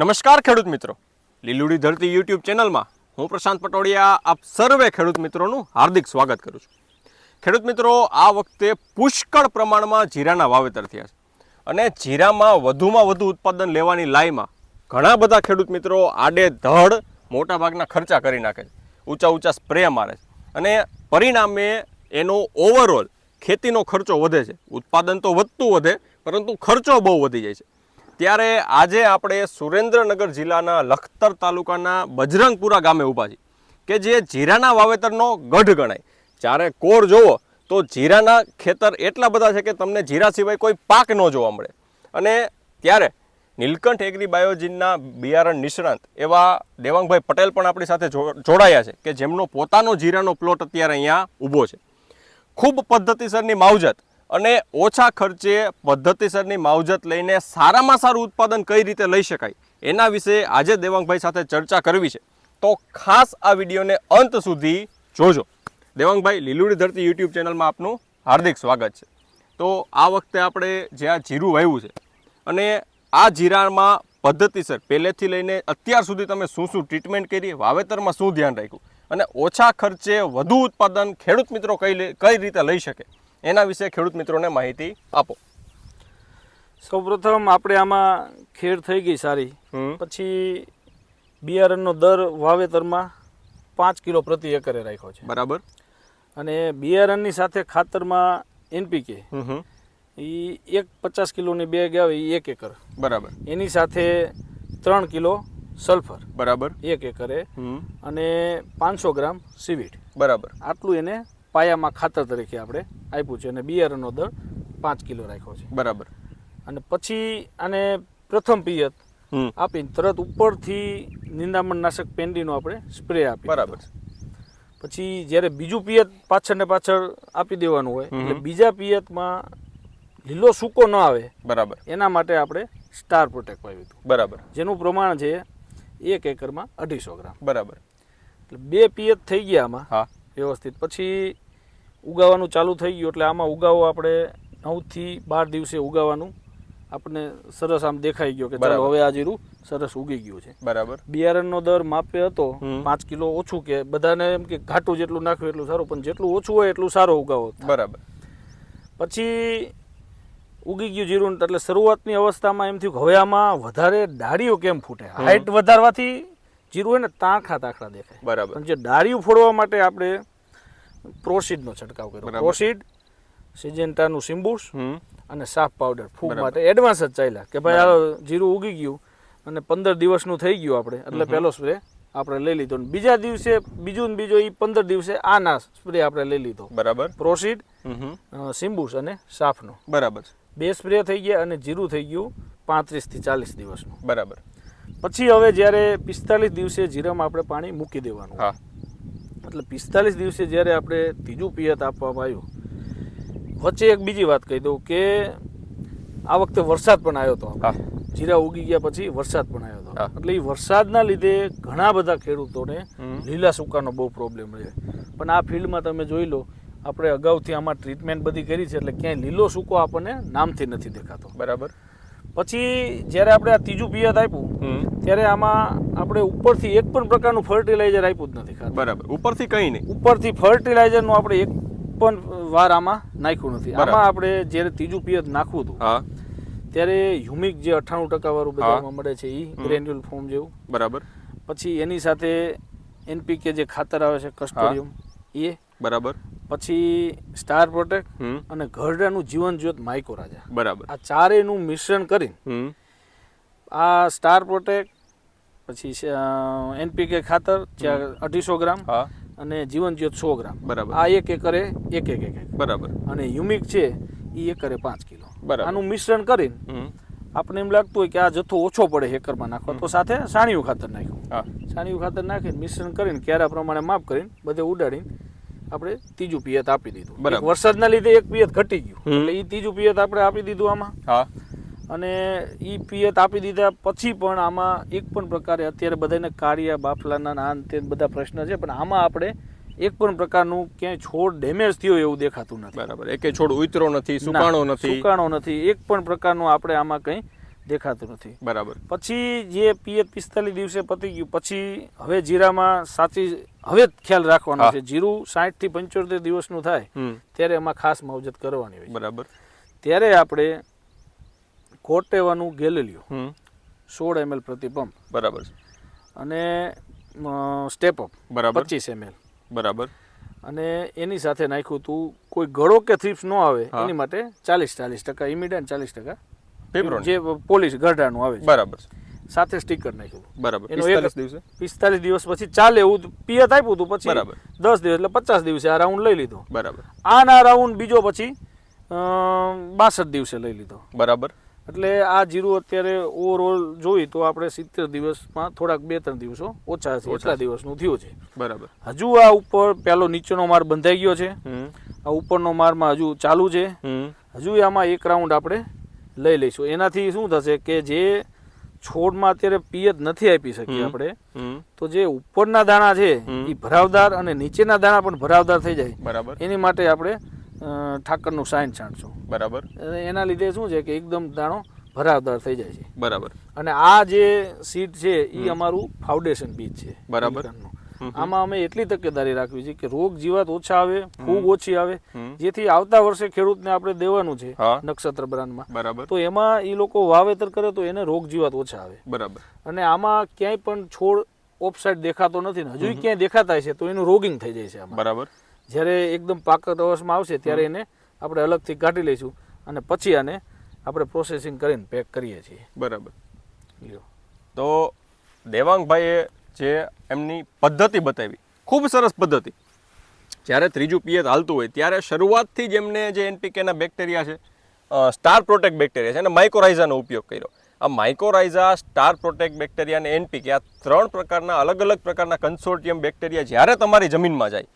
નમસ્કાર ખેડૂત મિત્રો. લીલુડી ધરતી યુટ્યુબ ચેનલમાં હું પ્રશાંત પટોડિયા આપ સર્વે ખેડૂત મિત્રોનું હાર્દિક સ્વાગત કરું છું. ખેડૂત મિત્રો, આ વખતે પુષ્કળ પ્રમાણમાં જીરાના વાવેતર થયા છે અને જીરામાં વધુમાં વધુ ઉત્પાદન લેવાની લાઈમાં ઘણા બધા ખેડૂત મિત્રો આડે ધડ મોટાભાગના ખર્ચા કરી નાખે છે. ઊંચા ઊંચા સ્પ્રે મારે છે અને પરિણામે એનો ઓવરઓલ ખેતીનો ખર્ચો વધે છે. ઉત્પાદન તો વધતું વધે, પરંતુ ખર્ચો બહુ વધી જાય છે. ત્યારે આજે આપણે સુરેન્દ્રનગર જિલ્લાના લખતર તાલુકાના બજરંગપુરા ગામે ઊભા છીએ, કે જે જીરાના વાવેતરનો ગઢ ગણાય. જ્યારે કોર જોવો, તો જીરાના ખેતર એટલા બધા છે કે તમને જીરા સિવાય કોઈ પાક ન જોવા મળે. અને ત્યારે નીલકંઠ એગ્રી બાયોજીનના બિયારણ નિષ્ણાંત એવા દેવાંગભાઈ પટેલ પણ આપણી સાથે જોડાયા છે, કે જેમનો પોતાનો જીરાનો પ્લોટ અત્યારે અહીંયા ઊભો છે. ખૂબ પદ્ધતિસરની માવજત અને ઓછા ખર્ચે પદ્ધતિસરની માવજત લઈને સારામાં સારું ઉત્પાદન કઈ રીતે લઈ શકાય એના વિશે આજે દેવાંગભાઈ સાથે ચર્ચા કરવી છે. તો ખાસ આ વિડીયોને અંત સુધી જોજો. દેવાંગભાઈ, લીલુડી ધરતી યુટ્યુબ ચેનલમાં આપનું હાર્દિક સ્વાગત છે. તો આ વખતે આપણે જ્યાં જીરું વાવ્યું છે અને આ જીરામાં પદ્ધતિસર પહેલેથી લઈને અત્યાર સુધી તમે શું શું ટ્રીટમેન્ટ કરી, વાવેતરમાં શું ધ્યાન રાખ્યું અને ઓછા ખર્ચે વધુ ઉત્પાદન ખેડૂત મિત્રો કઈ કઈ રીતે લઈ શકે? એના વિશે ખેડૂત મિત્રોને માહિતી આપો. સૌપ્રથમ આપણે આમાં ખેડ થઈ ગઈ સારી. પછી બિયારણનો દર વાવેતરમાં પાંચ કિલો પ્રતિ એકરે રાખ્યો છે. બરાબર. અને બિયારણની સાથે ખાતરમાં એનપીકે. એ એક પચાસ કિલોની બેગ આવે એ એક એકર. બરાબર. એની સાથે ત્રણ કિલો સલ્ફર. બરાબર. એક એકરે. અને પાંચસો ગ્રામ સીવીડ બરાબર. આટલું એને પાયામાં ખાતર તરીકે આપણે આપ્યું છે અને બિયારણનો દર પાંચ કિલો રાખ્યો છે. બરાબર. અને પછી આને પ્રથમ પિયત આપીને તરત ઉપરથી નિંદામણ નાશક પેન્ડીનો આપણે સ્પ્રે આપી બરાબર. પછી જ્યારે બીજું પિયત પાછળ ને પાછળ આપી દેવાનું હોય. એટલે બીજા પિયતમાં લીલો સૂકો ન આવે બરાબર. એના માટે આપણે સ્ટાર પ્રોટેક્ટ વાવ્યું હતું. બરાબર. જેનું પ્રમાણ છે એક એકરમાં અઢીસો ગ્રામ. બરાબર. એટલે બે પિયત થઈ ગયા આમાં હા. વ્યવસ્થિત. પછી ઉગાવાનું ચાલુ થઈ ગયું એટલે આમાં ઉગાવો આપણે નવથી બાર દિવસે ઉગાવાનું. આપણને સરસ આમ દેખાઈ ગયો કે ચાલો. હવે આ જીરું સરસ ઉગી ગયું છે. બરાબર. બિયારણનો દર માપે હતો પાંચ કિલો ઓછું કે બધાને એમ કે ઘાટું જેટલું નાખ્યું એટલું સારું પણ જેટલું ઓછું હોય એટલું સારો ઉગાવો બરાબર. પછી ઉગી ગયું જીરું એટલે શરૂઆતની અવસ્થામાં એમ થયું કે હવે આમાં વધારે ડાળીઓ કેમ ફૂટે? હાઈટ વધારવાથી જીરું હોય ને તાંખા તાંખડા દેખાય. બરાબર. જે ડાળીઓ ફોડવા માટે આપણે પ્રોસીડનો છંટકાવ કર્યો. પ્રોસીડ સિજેન્ટાનું સિમ્બુસ અને સાફ પાવડર ફૂગ માટે એડવાન્સ જ ચાલ્યા કે ભાઈ આ જીરું ઉગી ગયું અને પંદર દિવસનું થઈ ગયું આપણે. એટલે પહેલો સ્પ્રે આપણે લઈ લીધો. બીજા દિવસે બીજું ને બીજો એ પંદર દિવસે આ ના સ્પ્રે આપણે લઈ લીધો. બરાબર. પ્રોસીડ સિમ્બુસ અને સાફનો બરાબર બે સ્પ્રે થઈ ગયા અને જીરું થઈ ગયું પાંત્રીસથી ચાલીસ દિવસનું. બરાબર. પછી હવે જ્યારે પિસ્તાલીસ દિવસે જીરામાં આપણે પાણી મૂકી દેવાનું. હા. એટલે પિસ્તાલીસ દિવસે જ્યારે આપણે ત્રીજું પિયત આપવામાં આવ્યું વચ્ચે એક બીજી વાત કહી દઉં કે આ વખતે વરસાદ પણ આવ્યો હતો જીરા ઉગી ગયા પછી વરસાદ પણ આવ્યો. હતો એટલે એ વરસાદના લીધે ઘણા બધા ખેડૂતોને લીલા સૂકાનો બહુ પ્રોબ્લેમ રહે. પણ આ ફિલ્ડમાં તમે જોઈ લો આપણે અગાઉથી આમાં ટ્રીટમેન્ટ બધી કરી છે એટલે ક્યાંય લીલો સૂકો આપણને નામથી નથી દેખાતો. બરાબર. પછી જ્યારે આપણે આ ત્રીજું પિયત આપ્યું ત્યારે આમાં આપણે ઉપરથી એક પણ પ્રકારનું ફર્ટિલાઇઝર આપ્યું જ નથી બરાબર. ઉપરથી કંઈ નહીં. ઉપરથી ફર્ટિલાઇઝરનું આપણે એક પણ વાર આમાં નાખ્યું નથી. આમાં આપણે જ્યારે ત્રીજું પિયત નાખવું હતું ત્યારે હ્યુમિક જે અઠ્ઠાણું ટકા વાળું. બજારમાં મળે છે એ ગ્રેન્યુલ ફોર્મ જેવું. બરાબર. પછી એની સાથે એનપીકે જે ખાતર આવે છે કસ્ટોડિયમ એ બરાબર. પછી સ્ટાર પ્રોટેક્ટ અને ઘરડાનું જીવન જ્યોત માઇકો રાજા. બરાબર. આ ચારેયનું મિશ્રણ કરીને આ સ્ટાર પ્રોટેક્ટ પછી એનપીકે ખાતર અઢીસો ગ્રામ હા. અને જીવન જ્યોત સો ગ્રામ. બરાબર. આ એક એકરે એક એક એક એક. બરાબર. અને યુમિક છે એ એકરે પાંચ કિલો. બરાબર. આનું મિશ્રણ કરીને આપણે એમ લાગતું હોય કે આ જથ્થો ઓછો પડે હેકરમાં નાખવા તો સાથે સાણિયું ખાતર નાખ્યું. હા. સાણિયું ખાતર નાખીને મિશ્રણ કરીને ક્યારા પ્રમાણે માપ કરીને બધે ઉડાડીને આપણે ત્રીજું પિયત આપી દીધું. બરાબર. વરસાદના લીધે એક પિયત ઘટી ગયું. એટલે એ ત્રીજું પિયત આપણે આપી દીધું આમાં. હા. અને એ પિયત આપી દીધા પછી પણ આમાં એક પણ પ્રકારે અત્યારે બધાને કાર્યા બાફલાના આ તે બધા પ્રશ્ન છે પણ આમાં આપણે એક પણ પ્રકારનું ક્યાંય છોડ ડેમેજ થયો એવું દેખાતું નથી. બરાબર. એકે છોડ ઉતરો નથી સુકાણો નથી. સુકાણો નથી. એક પણ પ્રકારનું આપણે આમાં કંઈ દેખાતું નથી. બરાબર. પછી જે પિયત પિસ્તાલીસ દિવસે પતી ગયું પછી હવે જીરામાં સાચી હવે ખ્યાલ રાખવાનો છે. જીરું સાઠથી પંચોતેર દિવસનું થાય ત્યારે એમાં ખાસ માવજત કરવાની હોય બરાબર. ત્યારે આપણે કોટેવાનું ગેલેલિયો સોળ એમએલ પ્રતિ પંપ. બરાબર. અને સ્ટેપ અપ બરાબર. પચીસ એમએલ બરાબર. અને એની સાથે નાખ્યું તું કોઈ ગળો કે થ્રીપ્સ ન આવે એની માટે ચાલીસ ચાલીસ ટકા ઇમિડિયન ચાલીસ ટકા પેપરોન? જે પોલીસ ગરડાનું આવે છે. બરાબર સાથે સ્ટીકર નાખ્યું. બરાબર. એનો પિસ્તાલીસ દિવસે? પિસ્તાલીસ દિવસ પછી ચાલે એવું પિયત આપ્યું હતું પછી બરાબર. દસ દિવસ એટલે પચાસ દિવસે આ રાઉન્ડ લઈ લીધો. બરાબર. આના રાઉન્ડ બીજો પછી બાસઠ દિવસે લઈ લીધો. બરાબર. એટલે આ જીરું અત્યારે ઓવરઓલ જોઈ તો આપણે સિત્તેર દિવસમાં થોડાક બે ત્રણ દિવસો ઓછા છે ઓછા દિવસનું થયું છે. બરાબર. હજુ આ ઉપર પેલો નીચેનો માર બંધાઈ ગયો છે. આ ઉપરનો મારમાં હજુ ચાલુ છે. હજુ આમાં એક રાઉન્ડ આપણે લઈ લઈશું. એનાથી શું થશે કે જે છોડમાં અત્યારે પિયત નથી આપી શકીએ આપણે તો જે ઉપરના દાણા છે એ ભરાવદાર અને નીચેના દાણા પણ ભરાવદાર થઈ જાય. બરાબર. એની માટે આપણે ઠાકરનું સાઇન છાંટશું. બરાબર. એના લીધે શું છે કે એકદમ દાણો ભરાવદાર થઈ જાય છે. બરાબર. અને આ જે સીટ છે એ અમારું ફાઉન્ડેશન બીજ છે. બરાબર. આમાં અમે એટલી તકેદારી રાખવી છે કે રોગ જીવાત ઓછા આવે ફૂગ ઓછી આવે. જેથી આવતા વર્ષે ખેડૂતને આપણે દેવાનું છે નક્ષત્ર બ્રાન્ડમાં. બરાબર. તો એમાં એ લોકો વાવેતર કરે તો એને રોગ જીવાત ઓછા આવે. બરાબર. અને આમાં ક્યાંય પણ છોડ ઓફસાઇડ દેખાતો નથી ને હજુ ક્યાંય દેખાતા છે તો એનું રોગિંગ થઈ જાય છે બરાબર. જ્યારે એકદમ પાકત અવસ્થામાં આવશે ત્યારે એને આપણે અલગથી કાઢી લઈશું અને પછી આને આપણે પ્રોસેસિંગ કરીને પેક કરીએ છીએ. બરાબર. તો દેવાંગભાઈએ જે એમની પદ્ધતિ બતાવી. ખૂબ સરસ પદ્ધતિ. જ્યારે ત્રીજું પિયત હાલતું હોય, ત્યારે શરૂઆતથી જ એમને જે એનપીકેના બેક્ટેરિયા છે સ્ટાર પ્રોટેક્ટ બેક્ટેરિયા છે અને માઇકોરાઇઝાનો ઉપયોગ કર્યો. આ માઇકોરાઇઝા સ્ટાર પ્રોટેક્ટ બેક્ટેરિયા અને એનપીકે આ ત્રણ પ્રકારના અલગ અલગ પ્રકારના કન્સોર્ટિયમ બેક્ટેરિયા જ્યારે તમારી જમીનમાં જાય,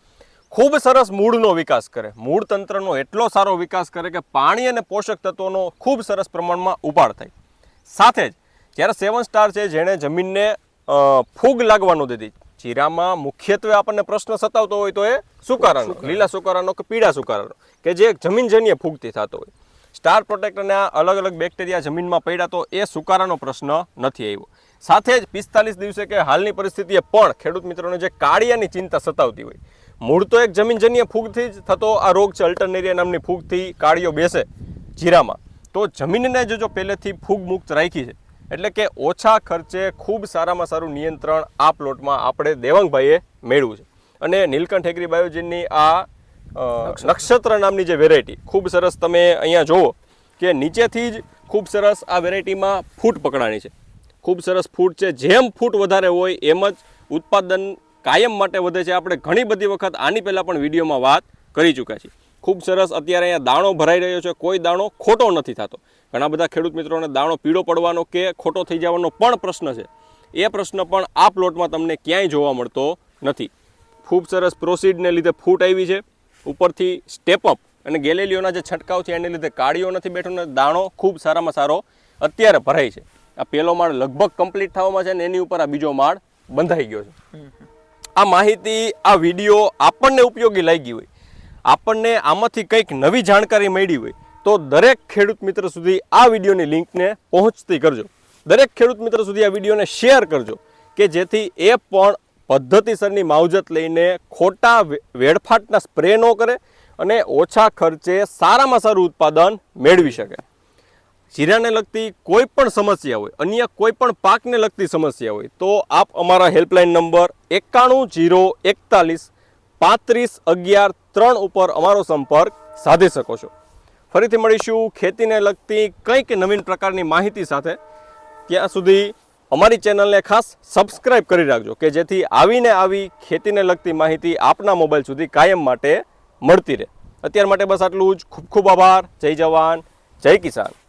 ખૂબ સરસ મૂળનો વિકાસ કરે. મૂળ તંત્રનો એટલો સારો વિકાસ કરે કે પાણી અને પોષક તત્વોનો ખૂબ સરસ પ્રમાણમાં ઉપાડ થાય. સાથે જ, જ્યારે સેવન સ્ટાર છે, જેણે જમીનને ફૂગ લાગવાનું દીધી. જીરામાં મુખ્યત્વે આપણને પ્રશ્ન સતાવતો હોય તો એ સુકારાનો લીલા સુકારાનો કે પીળા સુકારાનો કે જે જમીનજન્ય ફૂગથી થતો હોય. સ્ટાર પ્રોટેક્ટને આ અલગ અલગ બેક્ટેરિયા જમીનમાં પડ્યા તો એ સુકારાનો પ્રશ્ન નથી આવ્યો. સાથે જ પિસ્તાલીસ દિવસે કે હાલની પરિસ્થિતિએ પણ ખેડૂત મિત્રોને જે કાળિયાની ચિંતા સતાવતી હોય. મૂળ તો એક જમીનજન્ય ફૂગથી જ થતો આ રોગ છે અલ્ટરનેરિયા નામની ફૂગથી કાળિયો બેસે જીરામાં. તો જમીનને જો જો પહેલેથી ફૂગ મુક્ત રાખી છે એટલે કે ઓછા ખર્ચે ખૂબ સારામાં સારું નિયંત્રણ આ પ્લોટમાં આપણે દેવાંગભાઈએ મેળવ્યું છે. અને નીલકંઠ એગ્રી બાયોજીનની આ નક્ષત્ર નામની જે વેરાયટી ખૂબ સરસ તમે અહીંયા જુઓ કે નીચેથી જ ખૂબ સરસ આ વેરાયટીમાં ફૂટ પકડાણી છે. ખૂબ સરસ ફૂટ છે. જેમ ફૂટ વધારે હોય એમ જ ઉત્પાદન કાયમ માટે વધે છે. આપણે ઘણી બધી વખત આની પહેલાં પણ વિડીયોમાં વાત કરી ચૂક્યા છીએ. ખૂબ સરસ અત્યારે અહીંયા દાણો ભરાઈ રહ્યો છે. કોઈ દાણો ખોટો નથી થતો. ઘણા બધા ખેડૂત મિત્રોને દાણો પીળો પડવાનો કે ખોટો થઈ જવાનો પણ પ્રશ્ન છે. એ પ્રશ્ન પણ આ પ્લોટમાં તમને ક્યાંય જોવા મળતો નથી. ખૂબ સરસ પ્રોસીડને લીધે ફૂટ આવી છે. ઉપરથી સ્ટેપ અપ અને ગેલેલીઓના જે છંટકાવ છે એને લીધે કાળીઓ નથી બેઠો ને દાણો ખૂબ સારામાં સારો અત્યારે ભરાય છે. આ પહેલો માળ લગભગ કમ્પ્લીટ થવામાં છે ને એની ઉપર આ બીજો માળ બંધાઈ ગયો છે. આ માહિતી આ વીડિયો આપણને ઉપયોગી લાગી હોય. આપણને આમાંથી કંઈક નવી જાણકારી મળી હોય તો દરેક ખેડૂત મિત્ર સુધી આ વિડીયોની લિંકને પહોંચતી કરજો. દરેક ખેડૂત મિત્ર સુધી આ વિડીયોને શેર કરજો કે જેથી એ પણ પદ્ધતિસરની માવજત લઈને ખોટા વેડફાટના સ્પ્રે ન કરે અને ઓછા ખર્ચે સારામાં સારું ઉત્પાદન મેળવી શકે. જીરાને લગતી કોઈ પણ સમસ્યા હોય, અન્ય કોઈ પણ પાકને લગતી સમસ્યા હોય, તો આપ અમારા હેલ્પલાઇન નંબર એકાણું જીરો એકતાલીસ પાંત્રીસ અગિયાર ત્રણ ઉપર અમારો સંપર્ક સાધી શકો છો. ફરીથી મળીશું ખેતીને લગતી કંઈક નવીન પ્રકારની માહિતી સાથે. ત્યાં સુધી અમારી ચેનલને ખાસ સબસ્ક્રાઈબ કરી રાખજો કે જેથી આવીને આવી ખેતીને લગતી માહિતી આપના મોબાઈલ સુધી કાયમ માટે મળતી રહે. અત્યાર માટે બસ આટલું જ. ખૂબ ખૂબ આભાર. જય જવાન. જય કિસાન.